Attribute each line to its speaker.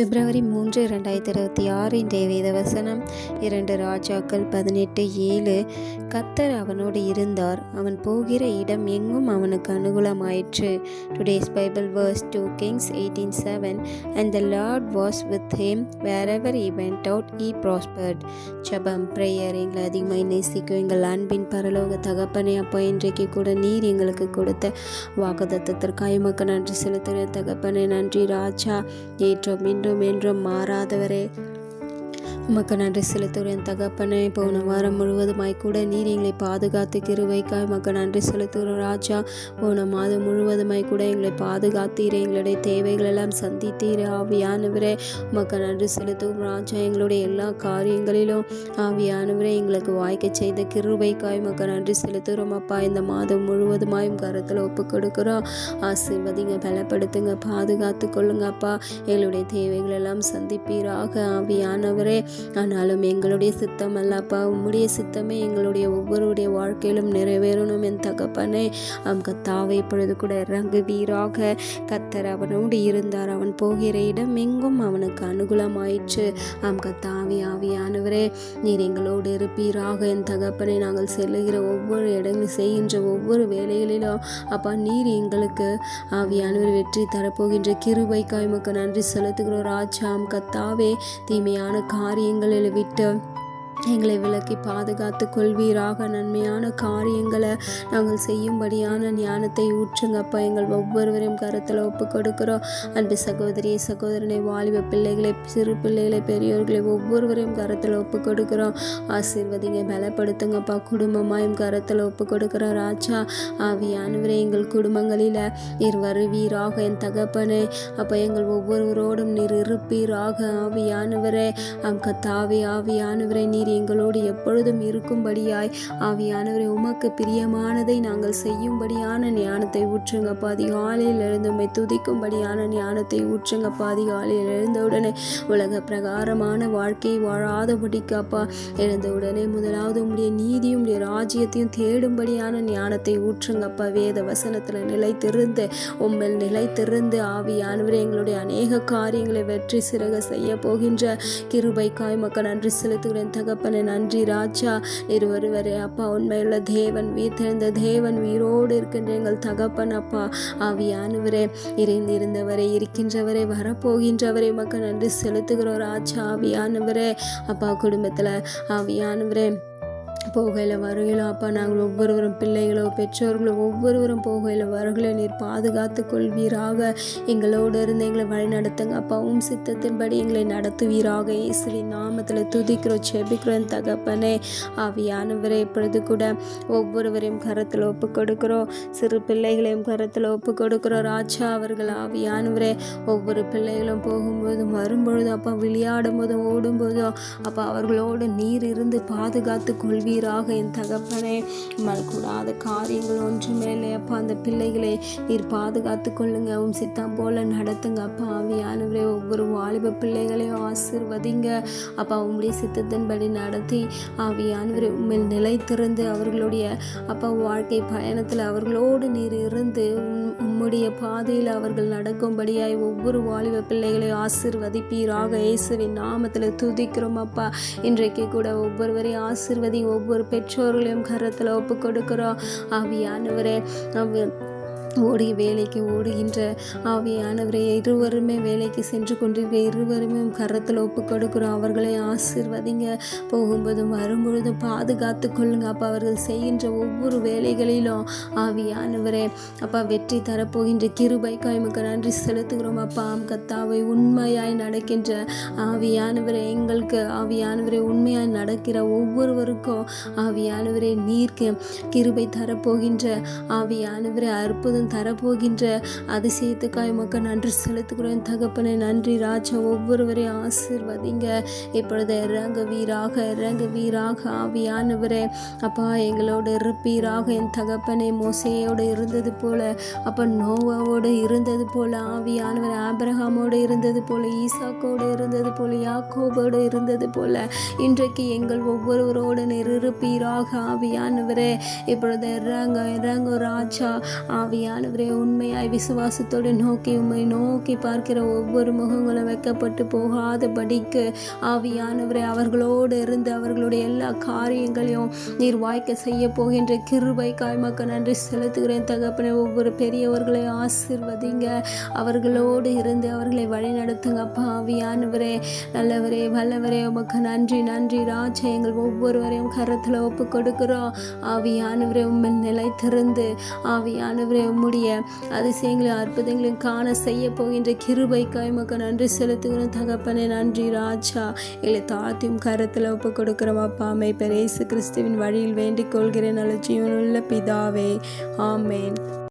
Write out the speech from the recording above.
Speaker 1: பிப்ரவரி மூன்று இரண்டாயிரத்தி இருபத்தி ஆறு இன்றைய வேத வசனம். இரண்டு ராஜாக்கள் பதினெட்டு ஏழு. கத்தர் அவனோடு இருந்தார். அவன் போகிற இடம் எங்கும் அவனுக்கு அனுகூலமாயிற்று. Today's Bible verse two Kings eighteen seven and the Lord was with him wherever he went out he prospered ஜபம் ப்ரேயர் எங்களை அதிகமாக நேசிக்கும் எங்கள் அன்பின் பரலோக தகப்பனே அப்போ இன்றைக்கு கூட நீர் எங்களுக்கு கொடுத்த வாக்குதத்தத்திற்காக மக்கள் நன்றி செலுத்துகிற தகப்பனே நன்றி ராஜா. ஏற்றோம் மீண்டும் என்றும் மாறாதவரே. உமக்கு நன்றி செலுத்துகிறேன். தகப்பனே போன வாரம் முழுவதுமாய் கூட நீர் எங்களை பாதுகாத்து கிருவைக்காய் உமக்கு நன்றி செலுத்துகிறோம் ராஜா. போன மாதம் முழுவதுமாய் கூட எங்களை பாதுகாத்தீரே. எங்களுடைய தேவைகள் எல்லாம் ஆவியானவரே. உமக்கு நன்றி செலுத்தும் ராஜா. எங்களுடைய எல்லா காரியங்களிலும் ஆவியானவரே எங்களுக்கு வாய்க்க செய்த கிருவைக்காய் உமக்கு நன்றி செலுத்துகிறோம் அப்பா. இந்த மாதம் முழுவதுமாயும் கருத்தில் ஒப்பு கொடுக்குறோம் ஆசீர்வதிங்க பலப்படுத்துங்க பாதுகாத்து கொள்ளுங்க அப்பா. எங்களுடைய தேவைகள் எல்லாம் சந்திப்பீராக ஆவியானவரே. ஆனாலும் எங்களுடைய சித்தம் அல்லப்பா உம்முடைய சித்தமே எங்களுடைய ஒவ்வொருடைய வாழ்க்கையிலும் நிறைவேறணும் என் தகப்பனே. அம் கத்தாவை இப்பொழுது கூட இறங்குவீராக. கத்தர் அவனோடு இருந்தார் அவன் போகிற இடம் எங்கும் அவனுக்கு அனுகூலமாயிற்று. அம் கத்தாவி ஆவியானவரே நீர் எங்களோடு இருப்பீராக. என் தகப்பனை நாங்கள் செல்லுகிற ஒவ்வொரு இடங்களும் செய்கின்ற ஒவ்வொரு வேலைகளிலும் அப்பா நீர் எங்களுக்கு ஆவியானவர் வெற்றி தரப்போகின்ற கிருபைக்காய். உமக்கு நன்றி செலுத்துகிறோம் ராஜாம் கத்தாவே தீமையான காரியம் காரியங்களில் விட்டு எங்களை விலக்கி பாதுகாத்து கொள்வீராக. நன்மையான காரியங்களை நாங்கள் செய்யும்படியான ஞானத்தை ஊற்றுங்கப்பா. எங்கள் ஒவ்வொருவரையும் கருத்தில் ஒப்பு கொடுக்கிறோம். அன்பு சகோதரி சகோதரனை வாலிப பிள்ளைகளை சிறு பிள்ளைகளை பெரியோர்களை ஒவ்வொருவரையும் கருத்தில் ஒப்பு கொடுக்கிறோம். ஆசீர்வதிங்க பலப்படுத்துங்கப்பா. குடும்பமாயும் கருத்தில் ஒப்பு கொடுக்குறோம். ராஜா ஆவியானவரே எங்கள் குடும்பங்களில் நீர் வருவீராக. என் தகப்பனே அப்போ எங்கள் ஒவ்வொருவரோடும் நீர் இருப்பீராக. ஆவியானவரே அம் கத்தாவி ஆவியானவரே நீர் எங்களோடு எப்பொழுதும் இருக்கும்படியாய். ஆவியானவரை உமக்கு பிரியமானதை நாங்கள் செய்யும்படியான ஞானத்தை ஊற்றுங்கப்பா. அதிகாலையில் எழுந்து துதிக்கும்படியான ஞானத்தை ஊற்றுங்கப்பா. அதிகாலையில் எழுந்தவுடனே உலக பிரகாரமான வாழ்க்கை வாழாதபடிக்கப்பா. எழுந்தவுடனே முதலாவது உடைய நீதியும் உடைய ராஜ்யத்தையும் தேடும்படியான ஞானத்தை ஊற்றுங்கப்பா. வேத வசனத்தில் நிலைத்திருந்து உம்மில் நிலைத்திருந்து ஆவியானவரை எங்களுடைய அநேக காரியங்களை வெற்றி சிறக செய்ய போகின்ற கிருபைக்காய் மக்கள் நன்றி செலுத்துகிறேன். தகப்பனே நன்றி ராஜா. இருவருவரே அப்பா உண்மையுள்ள தேவன் வீத்திருந்த தேவன் உயிரோடு இருக்கின்ற எங்கள் தகப்பன் அப்பா ஆவியானவரே. இருந்திருந்தவரே இருக்கின்றவரே வரப்போகின்றவரே மக்கள் நன்றி செலுத்துகிறோம் ராஜா ஆவியானவரே. அப்பா குடும்பத்தில் ஆவியானவரே. போகையில் வருகையிலும் அப்பா நாங்கள் ஒவ்வொருவரும் பிள்ளைகளோ பெற்றோர்களோ ஒவ்வொருவரும் போகையில் வருகையில நீர் பாதுகாத்து கொள்வீராக. எங்களோடு இருந்து எங்களை வழி நடத்துங்க. அப்பாவும் சித்தத்தின்படி எங்களை நடத்துவீராக. இயேசுவின் நாமத்தில் துதிக்கிறோம் செபிக்கிறோம் தகப்பனே. ஆவியானவரை இப்பொழுது கூட ஒவ்வொருவரையும் கரத்தில் ஒப்பு கொடுக்கிறோம். சிறு பிள்ளைகளையும் கரத்தில் ஒப்பு கொடுக்கிறோம். ராஜா அவர்கள் ஆவியானவரே ஒவ்வொரு பிள்ளைகளும் போகும்போதும் வரும்பொழுதும் அப்பா விளையாடும் போதும் ஓடும்போதும் அப்பா அவர்களோடு நீர் இருந்து பாதுகாத்து கொள்வீர் செய்வீராக என் தகப்பனே கூடாத காரியங்கள் ஒன்றுமே இல்லை. அப்பா அந்த பிள்ளைகளை நீர் பாதுகாத்து கொள்ளுங்க. உன் சித்தம் போல நடத்துங்க. அப்பா ஆவியானவரே ஒவ்வொரு வாலிப பிள்ளைகளையும் ஆசிர்வதிங்க. அப்பா உங்களுடைய சித்தத்தின்படி நடத்தி ஆவியானவரை உண்மையில் நிலைத்திருந்து அவர்களுடைய அப்பா வாழ்க்கை பயணத்தில் அவர்களோடு நீர் இருந்து உம்முடைய பாதையில் அவர்கள் நடக்கும்படியாய் ஒவ்வொரு வாலிப பிள்ளைகளையும் ஆசிர்வதிப்பீராக. இயேசுவின் நாமத்தில் துதிக்கிறோம் அப்பா. இன்றைக்கு கூட ஒவ்வொருவரையும் ஆசிர்வதி ஒவ்வொரு பெற்றோர்களையும் கரத்தில் ஒப்பு கொடுக்கிறோம் ஆவியானவரே ஓடி வேலைக்கு ஓடுகின்ற ஆவியானவரை இருவருமே வேலைக்கு சென்று கொண்டிருக்க இருவருமே கரத்தில் ஒப்பு கொடுக்கிறோம். அவர்களை ஆசிர்வதிங்க. போகும்போதும் வரும்பொழுதும் பாதுகாத்து கொள்ளுங்க. அப்பா அவர்கள் செய்கின்ற ஒவ்வொரு வேலைகளிலும் ஆவியானவரே அப்பா வெற்றி தரப்போகின்ற கிருபைக்காய் நமக்கு நன்றி செலுத்துகிறோம். அப்பா கத்தாவை உண்மையாய் நடக்கின்ற ஆவியானவரை எங்களுக்கு ஆவியானவரை உண்மையாய் நடக்கிற ஒவ்வொருவருக்கும் ஆவியானவரை நீர்க்கு கிருபை தரப்போகின்ற ஆவியானவரை அற்புதம் அற்புதம் தரப்போகின்ற அதிசயத்துக்காய் மக்கள் நன்றி செலுத்துகிறோம். தகப்பனை நன்றி ராஜா. ஒவ்வொருவரையும் ஆசிர்வதிங்க. இப்பொழுது இறங்க வீராக இறங்க வீராக ஆவியானவரே. அப்பா எங்களோடு இருப்பீராக. என் தகப்பனை மோசையோடு இருந்தது போல அப்போ நோவாவோடு இருந்தது போல ஆவியானவர் ஆபிரகாமோடு இருந்தது போல ஈசாக்கோடு இருந்தது போல யாக்கோபோடு இருந்தது போல இன்றைக்கு எங்கள் ஒவ்வொருவரோடு இருப்பீராக ஆவியானவரே. இப்பொழுது இறங்க இறங்க ராஜா. ஆவியா ஆண்டவரே உண்மையாய் விசுவாசத்தோடு நோக்கி உம்மை நோக்கி பார்க்கிற ஒவ்வொரு முகங்களும் வைக்கப்பட்டு போகாத படிக்கு ஆவியானவரே அவர்களோடு இருந்து அவர்களுடைய எல்லா காரியங்களையும் நீர் வாய்க்க செய்ய போகின்ற கிருபை காய்மக்க நன்றி செலுத்துகிறேன். தகப்பனை ஒவ்வொரு பெரியவர்களை ஆசிர்வதிங்க. அவர்களோடு இருந்து அவர்களை வழிநடத்துங்க. அப்பா ஆவியானவரே நல்லவரே வல்லவரே உமக்கு நன்றி நன்றி. ராஜா எங்கள் ஒவ்வொருவரையும் கரத்தில் ஒப்பு கொடுக்கிறோம். ஆவியானவரே உண்மை நிலைத்திருந்து ஆவியானவரே உம்முடைய அதிசயங்களையும் அற்புதங்களையும் காண செய்ய போகின்ற கிருபைக்காய் உமக்கு நன்றி செலுத்துகிறோம். தகப்பனே நன்றி ராஜா. எங்களை தாழ்த்தியும் கரத்தில் ஒப்பு கொடுக்குறோம். அப்பா அமை பெரேசு கிறிஸ்துவின் வழியில் வேண்டிக் கொள்கிறேன். நல்ல ஜீவனுள்ள பிதாவே. ஆமேன்.